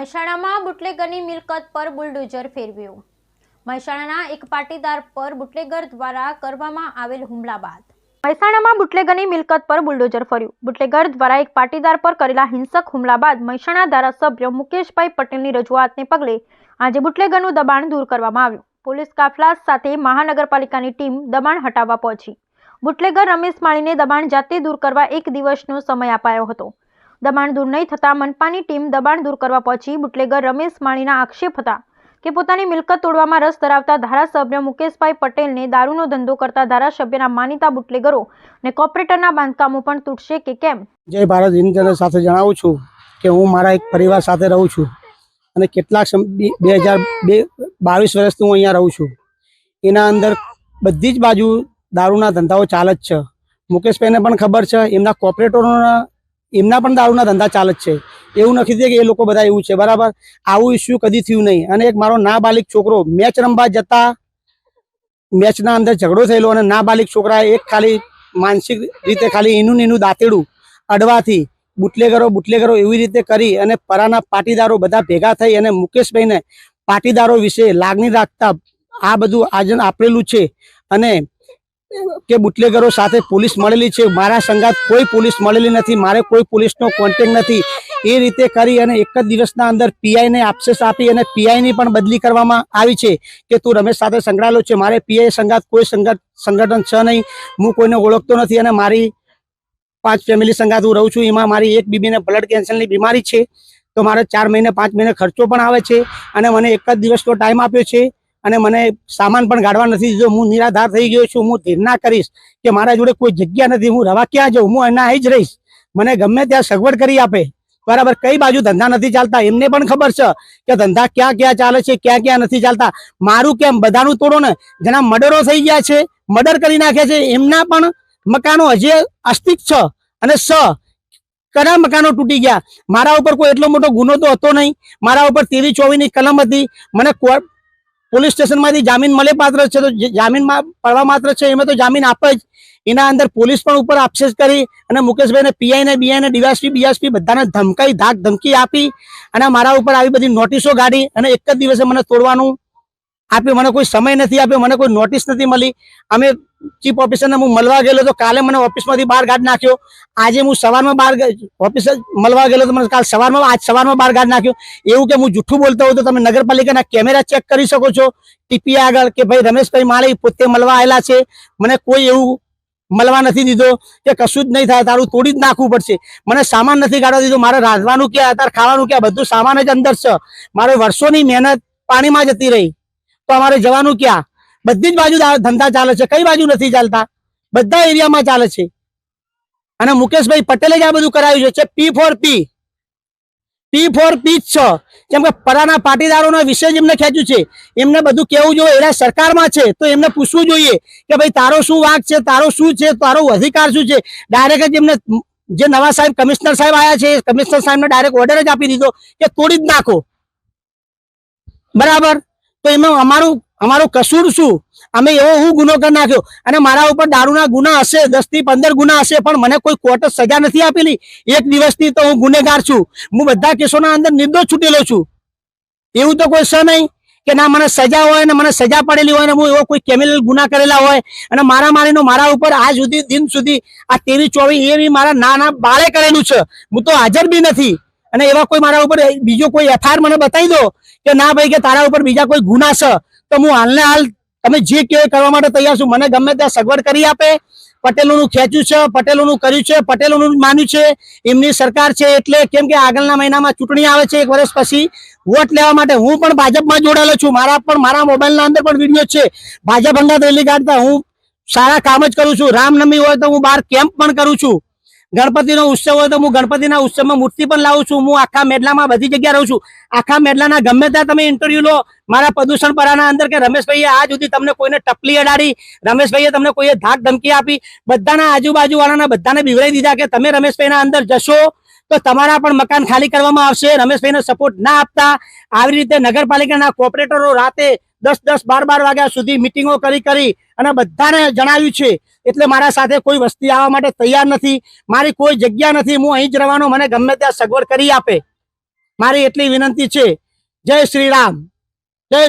બુટલેગરની મિલકત પર બુલડોઝર ફેરવ્યું. મહેસાણાના એક પાટીદાર પર બુટલેગર દ્વારા કરવામાં આવેલ હુમલા બાદ. મહેસાણામાં બુટલેગરની મિલકત પર બુલડોઝર ફર્યું. બુટલેગર દ્વારા એક પાટીદાર પર કરેલા હિંસક હુમલા બાદ મહેસાણા ધારાસભ્ય મુકેશભાઈ પટેલની રજૂઆતને પગલે આજે બુટલેગરનું દબાણ દૂર કરવામાં આવ્યું. પોલીસ કાફલા સાથે મહાનગરપાલિકાની ટીમ દબાણ હટાવવા પહોંચી. બુટલેગર રમેશ માળીને દબાણ જાતે દૂર કરવા એક દિવસનો સમય અપાયો હતો. દબાણ દૂર નહીં થતાં મનપાની ટીમ દબાણ દૂર કરવા પહોંચી. બુટલેગર રમેશ માણીના આક્ષેપ હતા કે પોતાની મિલકત તોડવામાં રસ ધરાવતા ધારાસભ્ય મુકેશભાઈ પટેલને દારૂનો ધંધો કરતા ધારાસભ્યના માનીતા બુટલેગરો અને કોર્પોરેટરના બાંધકામો પણ તૂટશે કે કેમ? જય ભારત હિન્દ સાથે જણાવું છું કે હું મારા એક પરિવાર સાથે રહું છું અને કેટલાક બે હજાર બે બાવીસ વર્ષથી હું અહીંયા રહું છું. એના અંદર બધી જ બાજુ દારૂના ધંધાઓ ચાલે જ છે. મુકેશભાઈને પણ ખબર છે, એમના કોર્પોરેટરોના એમના પણ દારૂના ધંધા ચાલે છે. એવું નથી કે એ લોકો બધા એવું છે. બરાબર? આવું ઇસ્યુ કદી થયું નહીં. અને એક મારો નાબાલિક છોકરો મેચ રમવા જતા મેચના અંદર ઝઘડો થયેલો અને નાબાલિક છોકરા એક ખાલી માનસિક રીતે ખાલી એનું એનું દાંતેડું અડવાથી બુટલેગરો બુટલેગરો એવી રીતે કરી અને પરાના પાટીદારો બધા ભેગા થઈ અને મુકેશભાઈને પાટીદારો વિશે લાગણી રાખતા આ બધું આજન આપેલું છે. અને કે બુટલેગરો સાથે પોલીસ મળેલી છે? મારા સંગાત કોઈ પોલીસ મળેલી નથી. મારે કોઈ પોલીસનો કોન્ટેક નથી. એ રીતે કરી અને એક જ દિવસના અંદર પીઆઈને આપશેસ આપી અને પીઆઈની પણ બદલી કરવામાં આવી છે કે તું રમેશ સાથે સંકળાયેલો છે. મારે પીઆઈ સંગાત કોઈ સંગઠ સંગઠન છે નહીં. હું કોઈને ઓળખતો નથી અને મારી પાંચ ફેમિલી સંગાત હું રહું છું. એમાં મારી એક બીબીને બ્લડ કેન્સરની બીમારી છે. તો મારે ચાર મહિને, પાંચ મહિને ખર્ચો પણ આવે છે અને મને એક જ દિવસનો ટાઈમ આપ્યો છે. અને મને સામાન પણ ગાડવા નથી દીધો. હું નિરાધાર થઈ ગયો છું. હું ધીરના કરીશ કે મારા જોડે કોઈ જગ્યા નથી. હું રવા ક્યાં જાઉં? હું એના અહીં જ રહીશ. મને ગમે ત્યાં સગવડ કરી આપે. બરાબર, કઈ બાજુ ધંધા નથી ચાલતા? એમને પણ ખબર છે કે ધંધા ક્યાં ક્યાં ચાલે છે, ક્યાં ક્યાં નથી ચાલતા. મારું કેમ? બધાનું તોડો ને. જેના મર્ડરો થઈ ગયા છે, મર્ડર કરી નાખ્યા છે, એમના પણ મકાનો હજી અસ્તિત્વ છે અને સ કયા મકાનો તૂટી ગયા. મારા ઉપર કોઈ એટલો મોટો ગુનો તો હતો નહીં. મારા ઉપર તેવી ચોવીની કલમ હતી. મને પોલીસ સ્ટેશનમાંથી જામીન મળે પાત્ર છે તો જામીનમાં પડવા માત્ર છે એમાં તો જામીન આપે જ. એના અંદર પોલીસ પણ ઉપર આક્ષેપ કરી અને મુકેશભાઈને પીઆઈ ને બીઆઈ ને ડીવાયસપી બીએસપી બધાને ધમકાઈ ધાક ધમકી આપી અને મારા ઉપર આવી બધી નોટિસો કાઢી અને એક જ દિવસે મને તોડવાનું આપ્યું મને કોઈ સમય નથી આપ્યો, મને કોઈ નોટિસ નથી મળી. અમે ચીફ ઓફિસરને હું મળવા ગયેલો તો કાલે મને ઓફિસમાંથી બહાર ગાડ નાખ્યો. આજે હું સવારમાં બહાર ઓફિસર મળવા ગયેલો તો મને કાલ સવારમાં, આજ સવારમાં બહાર ગાડ નાખ્યો. એવું કે હું જૂઠું બોલતો હોઉં તો તમે નગરપાલિકાના કેમેરા ચેક કરી શકો છો. ટીપી આગળ કે ભાઈ રમેશભાઈ માળી પોતે મળવા આવેલા છે. મને કોઈ એવું મળવા નથી દીધો કે કશું જ નહીં થાય, તારું તોડી જ નાખવું પડશે. મને સામાન નથી કાઢવા દીધો, મારે રાંધવાનું ક્યાં, અત્યારે ખાવાનું ક્યાં, બધું સામાન જ અંદર છે. મારે વર્ષોની મહેનત પાણીમાં જતી રહી. તો અમારે જવાનું ક્યાં? બધી જ બાજુ ધંધા ચાલે છે. કઈ બાજુ નથી ચાલતા? બધા એરિયામાં ચાલે છે. અને મુકેશભાઈ પટેલે જ આ બધું કરાવ્યું છે. પી ફોર પી. પી ફોર પી જ છે. કેમ કે પરાના પાટીદારોના વિશે જ એમને ખેંચ્યું છે. એમને બધું કેવું જોઈએ? એના સરકારમાં છે. તો એમને પૂછવું જોઈએ કે ભાઈ, તારો શું વાંક છે? તારો શું છે? તારો અધિકાર શું છે? ડાયરેક્ટ જ એમને જે નવા સાહેબ, કમિશનર સાહેબ આવ્યા છે, કમિશનર સાહેબને ડાયરેક્ટ ઓર્ડર જ આપી દીધો કે તોડી જ નાખો. બરાબર? તો એમાં અમારું અમારું કસૂર શું? અમે એવો હું ગુનો કરી નાખ્યો. અને મારા ઉપર દારૂના ગુના હશે દસથી પંદર ગુના હશે, પણ મને કોઈ કોર્ટ સજા નથી આપેલી. એક દિવસથી તો હું ગુનેગાર છું. હું બધા કેસોના અંદર નિર્દોષ છૂટેલો છું. એવું તો કોઈ છે નહીં કે ના, મને સજા હોય ને મને સજા પડેલી હોય ને હું એવો કોઈ ક્રિમિનલ ગુના કરેલા હોય. અને મારા મારીનો મારા ઉપર આજ સુધી, દિન સુધી આ તેવી ચોવીસ એવી મારા નાના બાળે કરેલું છે. હું તો હાજર બી નથી. અને એવા કોઈ મારા ઉપર બીજો કોઈ એફઆઈઆર મને બતાવી દો કે ના ભાઈ, કે તારા ઉપર બીજા કોઈ ગુના છે, તો હું હાલને હાલ તમે જે કહો કરવા માટે તૈયાર છું. મને ગમે ત્યાં સગવડ કરી આપે. પટેલોનું ખેંચ્યું છે, પટેલોનું કર્યું છે, પટેલોનું માન્યું છે. એમની સરકાર છે એટલે કેમ કે આગળના મહિનામાં ચૂંટણી આવે છે એક વર્ષ પછી. વોટ લેવા માટે હું પણ ભાજપમાં જોડાયેલો છું. મારા પણ, મારા મોબાઈલના અંદર પણ વીડિયો છે. ભાજપ અંગા રેલી કાઢતા હું સારા કામ જ કરું છું. રામનવમી હોય તો હું બહાર કેમ્પ પણ કરું છું. ગણપતિનો ઉત્સવ હોય તો હું ગણપતિના ઉત્સવમાં મૂર્તિ પણ લાવું છું. હું આખા મેડલામાં બધી જગ્યા રહું છું. આખા મેડલાના ગમે ત્યાં તમે ઇન્ટરવ્યુ લો, મારા પ્રદૂષણ પરાના અંદર કે રમેશભાઈએ આ સુધી તમને કોઈને ટપલી અડાડી, રમેશભાઈએ તમને કોઈએ ધાક ધમકી આપી, બધાના આજુબાજુ વાળાના બધાને બિવડાવી દીધા કે તમે રમેશભાઈના અંદર જશો. તો તમારા પણ મકાન ખાલી કરવામાં આવશે. રમેશભાઈનો સપોર્ટ ના આપતા. આવી રીતે નગરપાલિકાના કોર્પોરેટરો રાતે દસ દસ બાર બાર વાગ્યા સુધી મિટિંગો કરી કરી અને બધાને જણાવ્યું છે. એટલે મારા સાથે કોઈ વસ્તી આવવા માટે તૈયાર નથી. મારી કોઈ જગ્યા નથી. હું અહીં જ રહેવાનો. મને ગમે ત્યાં સગવડ કરી આપે. મારી એટલી વિનંતી છે. જય શ્રી રામ.